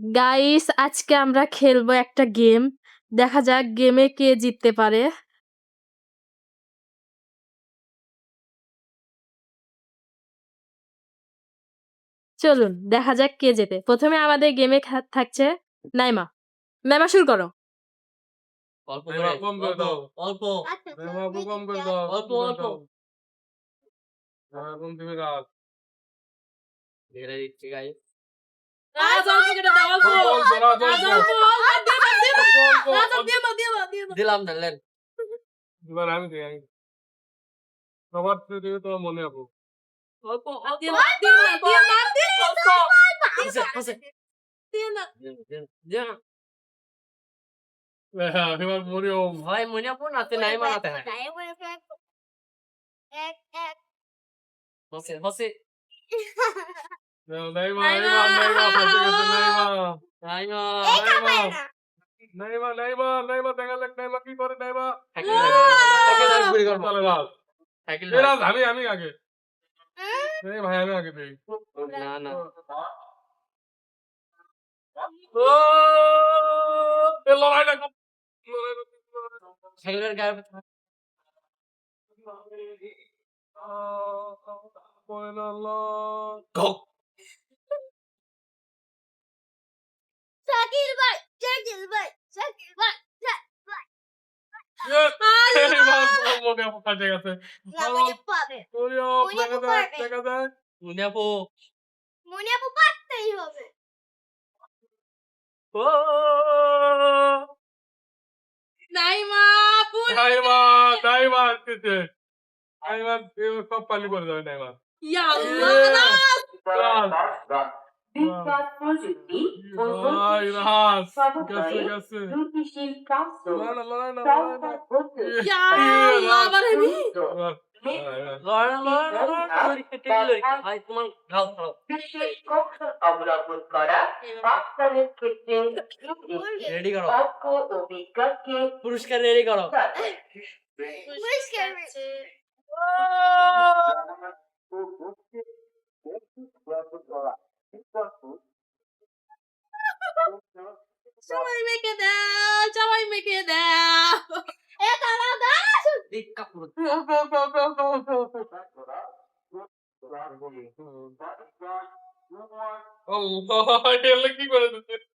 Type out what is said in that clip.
Guys আজকে আমরা খেলব একটা গেম দেখা যাক গেমে কে জিততে পারে। চলুন দেখা যাক কে জেতে। প্রথমে আমাদের গেমে থাকছে নাইমা। নাইমা শুরু করো। অল্প এবার করে কম করে দাও। অল্প। অল্প কম করে দাও। অল্প, অল্প। হ্যাঁ, কম থেকে দাও। ঢেলে দিচ্ছি গাইস দিলাম ঢেলেন এবার আমি দিই, আমি সবার থেকে দিবে মনে আপু ভাই মনে আপন হাতে নাই মানাতে হয় বসে বসে নাইমা নাইমা। নাইমা ফাঁসে গেছে নাইমা নাইমা নাইমা নাইমা নাইমা দেখা যাক নাইমা কি করে নাইমা সাইকেল সাইকেল আর ঘুরে করব তাহলে রাজ সাইকেল এই রাজ আমি আমি আগে এই ভাই আমি আগে দিই না না ও এ লড়াই না লড়াই না। সাইকেলের গায়ে শাকিল ভাই শাকিল ভাই শাকিল ভাই মনে আপু কাজে গেছে না মনে পাবে মরিও মনে দেখা আপু যাক পারবে। দেখা যাক মনে আপু মনে আপু পারতেই হবে ও নাইমা, পুরো- নাইমা নাইমা আসতেছে নাইমা এবার সব পালি করে যাবে নাইমা ইয়া আল্লাহ, রাজ। রাজ বিজ্ঞান প্রযুক্তি ও ভাই রাজ গেছে সর্বোপরি গেছে স্থিতিশীল প্রাপ্ত লড়াই না লড়াই না লড়াই না সংখ্যার মধ্যে ইয়া আল্লাহ, আবার আমি। এবার, এবার, লড়া লড়া লড়া লড়ি কেটে লড়ি ভাই তোমার ঘাও ছাড়ো বিশেষ কৌশল অবলম্বন করা ডাক্তারের ক্ষেত্রে রেডি করো অজ্ঞ ও বিজ্ঞানকে পুরস্কার রেডি করো পরিষ্কার সবাই মেখে দাও সবাই মেখে দাও এ দাঁড়া দাঁড়া কি করে দিচ্ছে?